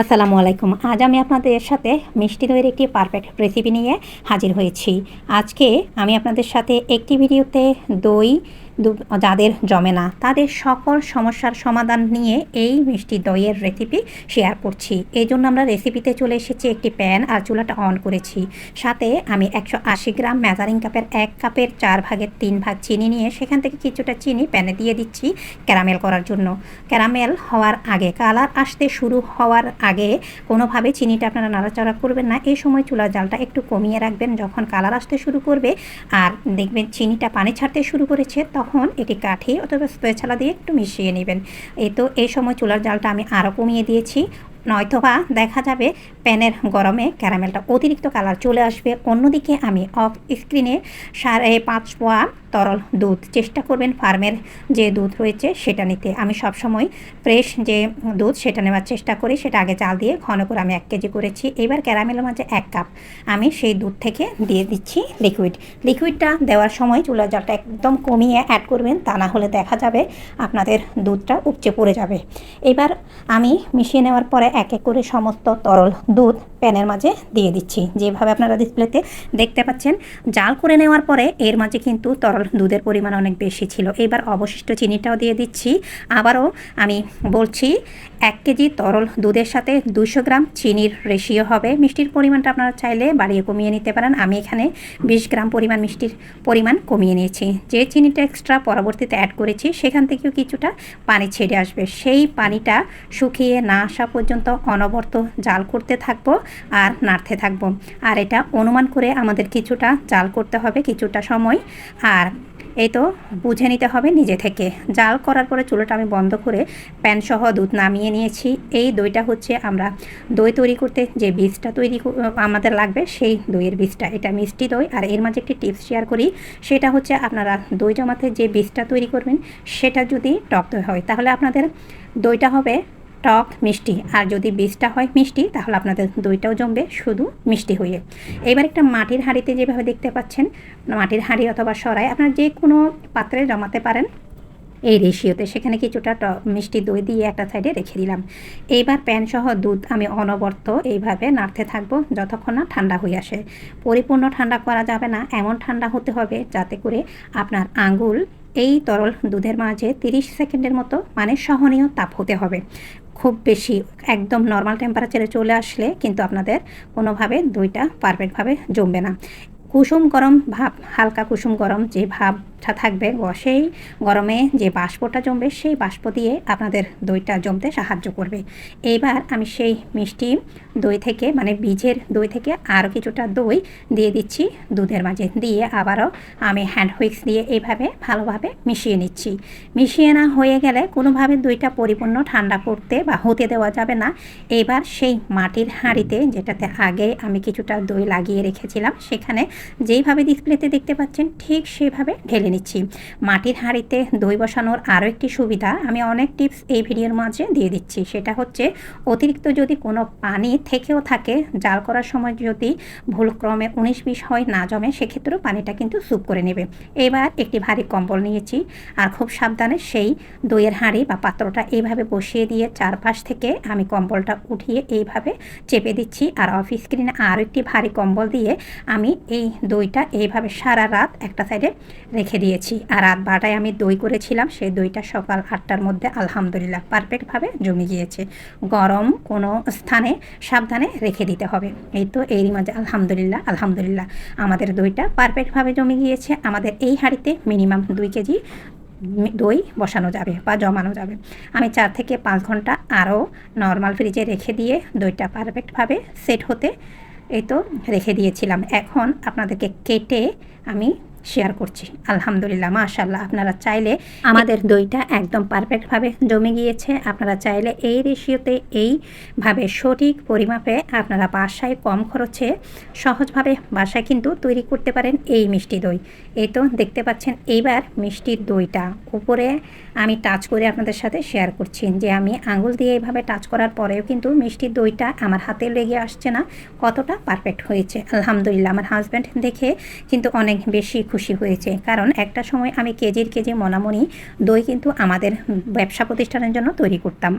আসসালামু আলাইকুম। আজ আমি আপনাদের সাথে মিষ্টি দইয়ের একটি পারফেক্ট রেসিপি নিয়ে হাজির হয়েছি। আজকে আমি আপনাদের সাথে একটি ভিডিওতে দই যাদের জমে না। তাদের সকল সমস্যার সমাধান নিয়ে এই মিষ্টি দইয়ের রেসিপি শেয়ার করছি। এই জন্য আমরা রেসিপিতে চলে এসেছি একটি প্যান আর চুলাটা অন করেছি। সাথে আমি একশো আশি গ্রাম মেজারিং কাপের এক কাপের চার ভাগের তিন ভাগ চিনি নিয়ে সেখান থেকে কিছুটা চিনি প্যানে দিয়ে দিচ্ছি ক্যারামেল করার জন্য। ক্যারামেল হওয়ার আগে কালার আসতে শুরু হওয়ার আগে কোনোভাবে চিনিটা আপনারা নাড়াচাড়া করবেন না। এই সময় চুলার জালটা একটু কমিয়ে রাখবেন যখন কালার আসতে শুরু করবে। আর দেখবেন চিনিটা পানি ছাড়তে শুরু করেছে, তখন এটি কাঠি অথবা স্পেছালা দিয়ে একটু মিশিয়ে নেবেন। এই তো এই সময় চুলার জালটা আমি আরও কমিয়ে দিয়েছি। নয়তোবা দেখা যাবে প্যানের গরমে ক্যারামেলটা অতিরিক্ত কালার চলে আসবে। অন্যদিকে আমি অফ স্ক্রিনে সাড়ে পাঁচ পোয়া তরল দুধ চেষ্টা করবেন ফার্মের যে দুধ রয়েছে সেটা নিতে। আমি সবসময় ফ্রেশ যে দুধ সেটা নেওয়ার চেষ্টা করি, সেটা আগে চাল দিয়ে ঘন করে আমি এক কেজি করেছি। এবার ক্যারামেলের মাঝে এক কাপ আমি সেই দুধ থেকে দিয়ে দিচ্ছি লিকুইড লিকুইডটা দেওয়ার সময় চুলার জলটা একদম কমিয়ে অ্যাড করবেন, তা না হলে দেখা যাবে আপনাদের দুধটা উপচে পড়ে যাবে। এবার আমি মিশিয়ে নেওয়ার পরে এক এক করে সমস্ত তরল দুধ প্যানের মাঝে দিয়ে দিচ্ছি। যেভাবে আপনারা ডিসপ্লেতে দেখতে পাচ্ছেন, জাল করে নেওয়ার পরে এর মাঝে কিন্তু তরল দুধের পরিমাণ অনেক বেশি ছিল। এবার অবশিষ্ট চিনিটাও দিয়ে দিচ্ছি। আবারও আমি বলছি, এক কেজি তরল দুধের সাথে দুশো গ্রাম চিনির রেশিও হবে। মিষ্টির পরিমাণটা আপনারা চাইলে বাড়িয়ে কমিয়ে নিতে পারেন। আমি এখানে বিশ গ্রাম পরিমাণ মিষ্টির পরিমাণ কমিয়ে নিয়েছি। যে চিনিটা এক্সট্রা পরবর্তীতে অ্যাড করেছি, সেখান থেকেও কিছুটা পানি ছেড়ে আসবে। সেই পানিটা শুকিয়ে না আসা পর্যন্ত অনবরত জাল করতে থাকব আর নাড়তে থাকব। আর এটা অনুমান করে আমাদের কিছুটা জাল করতে হবে কিছুটা সময়। আর এই তো বুঝে নিতে হবে নিজে থেকে। জাল করার পরে চুলোটা আমি বন্ধ করে প্যান সহ দুধ নামিয়ে নিয়েছি। এই দইটা হচ্ছে আমরা দই তৈরি করতে যে বীজটা তৈরি আমাদের লাগবে সেই দইয়ের বীজটা। এটা মিষ্টি দই। আর এর মাঝে একটি টিপস শেয়ার করি। সেটা হচ্ছে আপনারা দই জমাতে যে বীজটা তৈরি করবেন, সেটা যদি টক দই হয়, তাহলে আপনাদের দইটা হবে টক মিষ্টি, আর যদি বীজটা হয় মিষ্টি, তাহলে আপনাদের দইটাও জমবে, শুধু মিষ্টি হয়ে। এবার একটা মাটির হাঁড়িতে যেভাবে দেখতে পাচ্ছেন, মাটির হাঁড়ি অথবা সরাই আপনারা যে কোনো পাত্রে জমাতে পারেন। এই রেশিওতে সেখানে কিছুটা মিষ্টি দই দিয়ে একটা সাইডে রেখে দিলাম। এইবার প্যান সহ দুধ আমি অনবর্ত এইভাবে নাড়তে থাকব যতক্ষণ না ঠান্ডা হয়ে আসে। পরিপূর্ণ ঠান্ডা করা যাবে না, এমন ঠান্ডা হতে হবে যাতে করে আপনার আঙ্গুল এই তরল দুধের মাঝে 30 সেকেন্ডের মতো মানে সহনীয় তাপ হতে হবে। খুব বেশি একদম নর্মাল টেম্পারেচারে চলে আসলে কিন্তু আপনাদের কোনোভাবে দইটা পারফেক্টভাবে জমবে না। কুসুম গরম ভাব, হালকা কুসুম গরম যে ভাবটা থাকবে সেই গরমে যে বাষ্পটা জমবে, সেই বাষ্প দিয়ে আপনাদের দইটা জমতে সাহায্য করবে। এইবার আমি সেই মিষ্টি দই থেকে মানে বীজের দই থেকে আরও কিছুটা দই দিয়ে দিচ্ছি দুধের মাঝে। দিয়ে আবারও আমি হ্যান্ড হুইক্স দিয়ে এইভাবে ভালোভাবে মিশিয়ে নিচ্ছি। মিশিয়ে না হয়ে গেলে কোনোভাবে দইটা পরিপূর্ণ ঠান্ডা করতে বা হতে দেওয়া যাবে না। এবার সেই মাটির হাঁড়িতে, যেটাতে আগে আমি কিছুটা দই লাগিয়ে রেখেছিলাম, সেখানে যেইভাবে ডিসপ্লেতে দেখতে পাচ্ছেন, ঠিক সেভাবে ঢেলে নিচ্ছি। মাটির হাঁড়িতে দই বসানোর আরও একটি সুবিধা, আমি অনেক টিপস এই ভিডিওর মাঝে দিয়ে দিচ্ছি। সেটা হচ্ছে, অতিরিক্ত যদি কোনো পানি থেকেও থাকে, জাল করার সময় যদি ভুলক্রমে উনিশ বিশ হয় না জমে, সেক্ষেত্রেও পানিটা কিন্তু স্যুপ করে নেবে। এবার একটি ভারী কম্বল নিয়েছি, আর খুব সাবধানে সেই দইয়ের হাঁড়ি বা পাত্রটা এইভাবে বসিয়ে দিয়ে চারপাশ থেকে আমি কম্বলটা উঠিয়ে এইভাবে চেপে দিচ্ছি, আর অফ স্ক্রিনে আরও একটি ভারী কম্বল দিয়ে আমি এই দইটা এইভাবে সারা রাত একটা সাইডে রেখে দিয়েছি। আর রাত বারোটায় আমি দই করেছিলাম, সেই দইটা সকাল আটটার মধ্যে আলহামদুলিল্লাহ পারফেক্টভাবে জমে গিয়েছে। গরম কোনো স্থানে, সাবধানে রেখে দিতে হবে। এই তো এরই মাঝে আলহামদুলিল্লাহ আলহামদুলিল্লাহ আমাদের দইটা পারফেক্টভাবে জমে গিয়েছে। আমাদের এই হাঁড়িতে মিনিমাম দুই কেজি দই বসানো যাবে বা জমানো যাবে। আমি চার থেকে পাঁচ ঘণ্টা আরও নর্মাল ফ্রিজে রেখে দিয়ে দইটা পারফেক্টভাবে সেট হতে এই তো রেখে দিয়েছিলাম। এখন আপনাদেরকে কেটে আমি শেয়ার করছি। আলহামদুলিল্লাহ মাশাল্লাহ আপনারা চাইলে আমাদের দইটা একদম পারফেক্টভাবে জমে গিয়েছে। আপনারা চাইলে এই রেশিওতে এইভাবে সঠিক পরিমাপে আপনারা বাসায় কম খরচে সহজভাবে বাসায় কিন্তু তৈরি করতে পারেন এই মিষ্টি দই। এই তো দেখতে পাচ্ছেন, এইবার মিষ্টির দইটা উপরে আমি টাচ করে আপনাদের সাথে শেয়ার করছি যে আমি আঙুল দিয়ে এইভাবে টাচ করার পরেও কিন্তু মিষ্টির দইটা আমার হাতে লেগে আসছে না, কতটা পারফেক্ট হয়েছে। আলহামদুলিল্লাহ, আমার হাজব্যান্ড দেখে কিন্তু অনেক বেশি খুশি হয়েছে। কারণ একটা সময় আমি কেজির কেজি মনামনি দই কিন্তু আমাদের ব্যবসা প্রতিষ্ঠানের জন্য তৈরি করতাম।